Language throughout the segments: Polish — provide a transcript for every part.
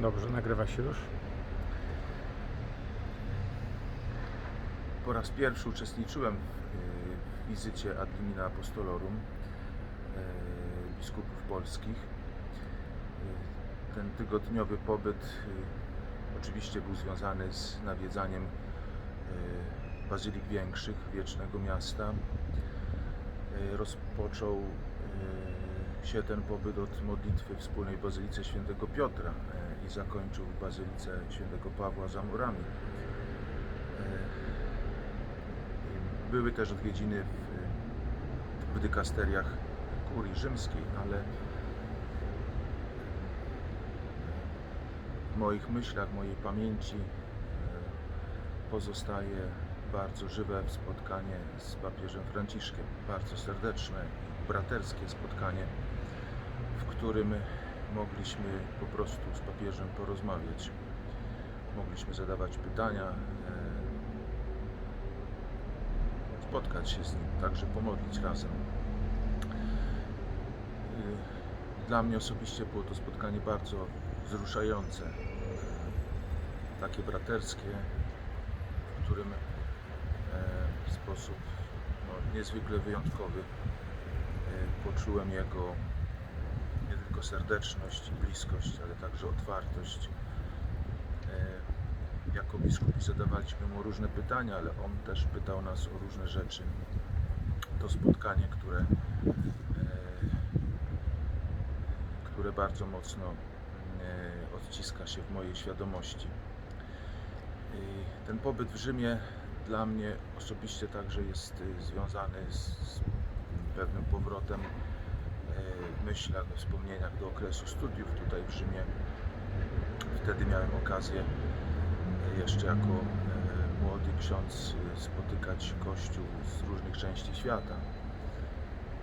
Dobrze, nagrywa się już. Po raz pierwszy uczestniczyłem w e, wizycie ad limina apostolorum e, biskupów polskich. E, Ten tygodniowy pobyt oczywiście był związany z nawiedzaniem bazylik większych Wiecznego Miasta. Rozpoczął się ten pobyt od modlitwy w wspólnej Bazylice Świętego Piotra e, i zakończył w Bazylice Świętego Pawła za murami. E, były też odwiedziny w, w dykasteriach kurii rzymskiej, ale w moich myślach, w mojej pamięci e, pozostaje bardzo żywe spotkanie z papieżem Franciszkiem. Bardzo serdeczne braterskie spotkanie, w którym mogliśmy po prostu z papieżem porozmawiać. Mogliśmy zadawać pytania, e, spotkać się z nim, także pomodlić razem. Y, Dla mnie osobiście było to spotkanie bardzo wzruszające, y, takie braterskie, w którym e, w sposób no, niezwykle wyjątkowy e, poczułem jego nie tylko serdeczność i bliskość, ale także otwartość e, jako biskupi zadawaliśmy mu różne pytania, ale on też pytał nas o różne rzeczy. To spotkanie, które, e, które bardzo mocno e, odciska się w mojej świadomości. Ten pobyt w Rzymie dla mnie osobiście także jest związany z pewnym powrotem e, w myślach, we wspomnieniach do okresu studiów tutaj w Rzymie. Wtedy miałem okazję jeszcze jako e, młody ksiądz e, spotykać Kościół z różnych części świata.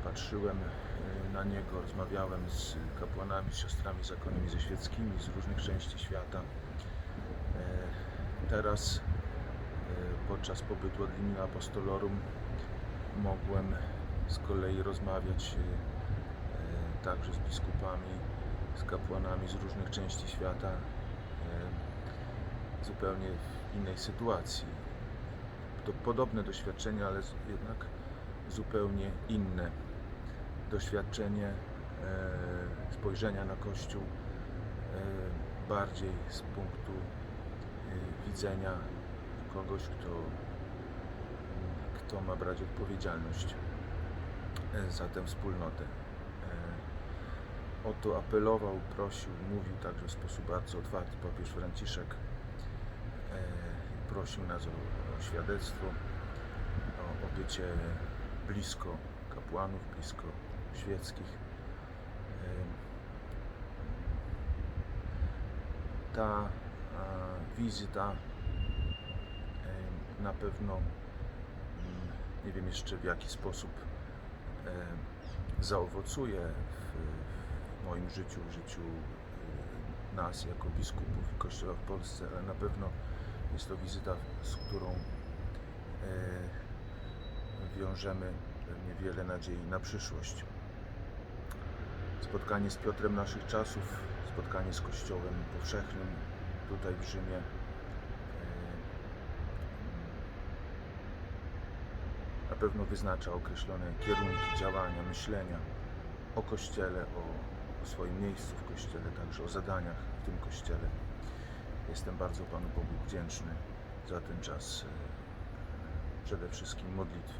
Patrzyłem e, na niego, rozmawiałem z kapłanami, z siostrami zakonnymi, ze świeckimi z różnych części świata. E, Teraz e, podczas pobytu od limina apostolorum mogłem z kolei rozmawiać e, także z biskupami, z kapłanami z różnych części świata e, zupełnie w innej sytuacji. To podobne doświadczenie, ale jednak zupełnie inne. Doświadczenie e, spojrzenia na Kościół e, bardziej z punktu e, widzenia kogoś, kto, kto ma brać odpowiedzialność e, za tę wspólnotę. E, O to apelował, prosił, mówił także w sposób bardzo otwarty papież Franciszek e, prosił nas o, o świadectwo, o, o bycie blisko kapłanów, blisko świeckich. E, Ta wizyta na pewno, mm, nie wiem jeszcze w jaki sposób zaowocuje w, moim życiu, w życiu e, nas jako biskupów i Kościoła w Polsce, ale na pewno jest to wizyta, z którą e, wiążemy pewnie wiele nadziei na przyszłość. Spotkanie z Piotrem naszych czasów, spotkanie z Kościołem powszechnym tutaj w Rzymie. Na pewno wyznacza określone kierunki działania, myślenia o Kościele, o, o swoim miejscu w Kościele, także o zadaniach w tym Kościele. Jestem bardzo Panu Bogu wdzięczny za ten czas, e, przede wszystkim modlitwy.